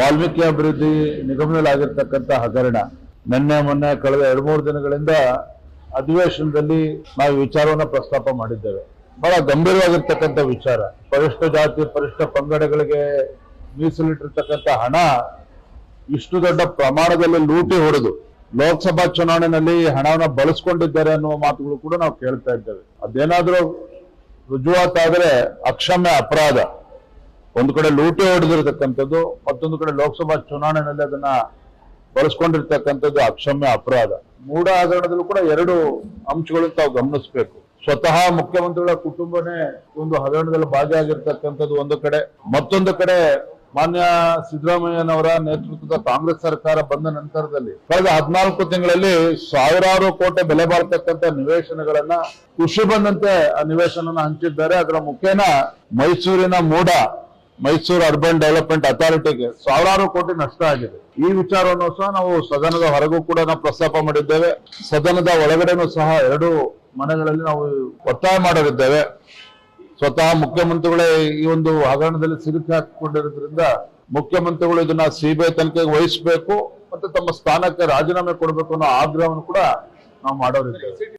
ವಾಲ್ಮೀಕಿ ಅಭಿವೃದ್ಧಿ ನಿಗಮದಲ್ಲಿ ಆಗಿರ್ತಕ್ಕಂಥ ಹಗರಣ. ನಿನ್ನೆ, ಮೊನ್ನೆ ಕಳೆದ ಎರಡು, ಮೂರು ದಿನಗಳಿಂದ ಅಧಿವೇಶನದಲ್ಲಿ ನಾವು ವಿಚಾರವನ್ನ ಪ್ರಸ್ತಾಪ ಮಾಡಿದ್ದೇವೆ. ಬಹಳ ಗಂಭೀರವಾಗಿರ್ತಕ್ಕಂಥ ವಿಚಾರ. ಪರಿಷ್ಠ ಜಾತಿ, ಪರಿಷ್ಠ ಪಂಗಡಗಳಿಗೆ ಮೀಸಲಿಟ್ಟಿರ್ತಕ್ಕಂಥ ಹಣ ಇಷ್ಟು ದೊಡ್ಡ ಪ್ರಮಾಣದಲ್ಲಿ ಲೂಟಿ ಹೊಡೆದು ಲೋಕಸಭಾ ಚುನಾವಣೆಯಲ್ಲಿ ಹಣವನ್ನ ಬಳಸ್ಕೊಂಡಿದ್ದಾರೆ ಅನ್ನುವ ಮಾತುಗಳು ಕೂಡ ನಾವು ಕೇಳ್ತಾ ಇದ್ದೇವೆ. ಅದೇನಾದ್ರೂ ರುಜುವಾತಾದ್ರೆ ಅಕ್ಷಮ್ಯ ಅಪರಾಧ. ಒಂದು ಕಡೆ ಲೂಟಿ ಹೊಡೆದಿರತಕ್ಕಂಥದ್ದು, ಮತ್ತೊಂದು ಕಡೆ ಲೋಕಸಭಾ ಚುನಾವಣೆಯಲ್ಲಿ ಅದನ್ನ ಬಳಸ್ಕೊಂಡಿರ್ತಕ್ಕಂಥದ್ದು ಅಕ್ಷಮ್ಯ ಅಪರಾಧ. ಮೂಢ ಹಗರಣದಲ್ಲೂ ಕೂಡ ಎರಡು ಅಂಶಗಳನ್ನು ತಾವು ಗಮನಿಸಬೇಕು. ಸ್ವತಃ ಮುಖ್ಯಮಂತ್ರಿಗಳ ಕುಟುಂಬನೇ ಒಂದು ಹಗರಣದಲ್ಲಿ ಭಾಗಿಯಾಗಿರ್ತಕ್ಕಂಥದ್ದು ಒಂದು ಕಡೆ. ಮತ್ತೊಂದು ಕಡೆ ಮಾನ್ಯ ಸಿದ್ದರಾಮಯ್ಯನವರ ನೇತೃತ್ವದ ಕಾಂಗ್ರೆಸ್ ಸರ್ಕಾರ ಬಂದ ನಂತರದಲ್ಲಿ ಕಳೆದ ಹದಿನಾಲ್ಕು ತಿಂಗಳಲ್ಲಿ ಸಾವಿರಾರು ಕೋಟಿ ಬೆಲೆ ಬಾಳ್ತಕ್ಕಂಥ ನಿವೇಶನಗಳನ್ನ ಖುಷಿ ಬಂದಂತೆ ಆ ನಿವೇಶನ ಹಂಚಿದ್ದಾರೆ. ಅದರ ಮುಖೇನ ಮೈಸೂರಿನ ಮೂಡ ಮೈಸೂರು ಅರ್ಬನ್ ಡೆವಲಪ್ಮೆಂಟ್ ಅಥಾರಿಟಿಗೆ ಸಾವಿರಾರು ಕೋಟಿ ನಷ್ಟ ಆಗಿದೆ. ಈ ವಿಚಾರವನ್ನು ಸಹ ನಾವು ಸದನದ ಹೊರಗೂ ಕೂಡ ನಾವು ಪ್ರಸ್ತಾಪ ಮಾಡಿದ್ದೇವೆ. ಸದನದ ಒಳಗಡೆನೂ ಸಹ ಎರಡು ಮನೆಗಳಲ್ಲಿ ನಾವು ಒತ್ತಾಯ ಮಾಡಲಿದ್ದೇವೆ. ಸ್ವತಃ ಮುಖ್ಯಮಂತ್ರಿಗಳೇ ಈ ಒಂದು ಹಗರಣದಲ್ಲಿ ಸಿಲುಕಿ ಹಾಕಿಕೊಂಡಿರೋದ್ರಿಂದ ಮುಖ್ಯಮಂತ್ರಿಗಳು ಇದನ್ನ ಸಿಬಿಐ ತನಿಖೆಗೆ ವಹಿಸಬೇಕು ಮತ್ತೆ ತಮ್ಮ ಸ್ಥಾನಕ್ಕೆ ರಾಜೀನಾಮೆ ಕೊಡಬೇಕು ಅನ್ನೋ ಆಗ್ರಹವನ್ನು ಕೂಡ ನಾವು ಮಾಡೋರಿದ್ದೇವೆ.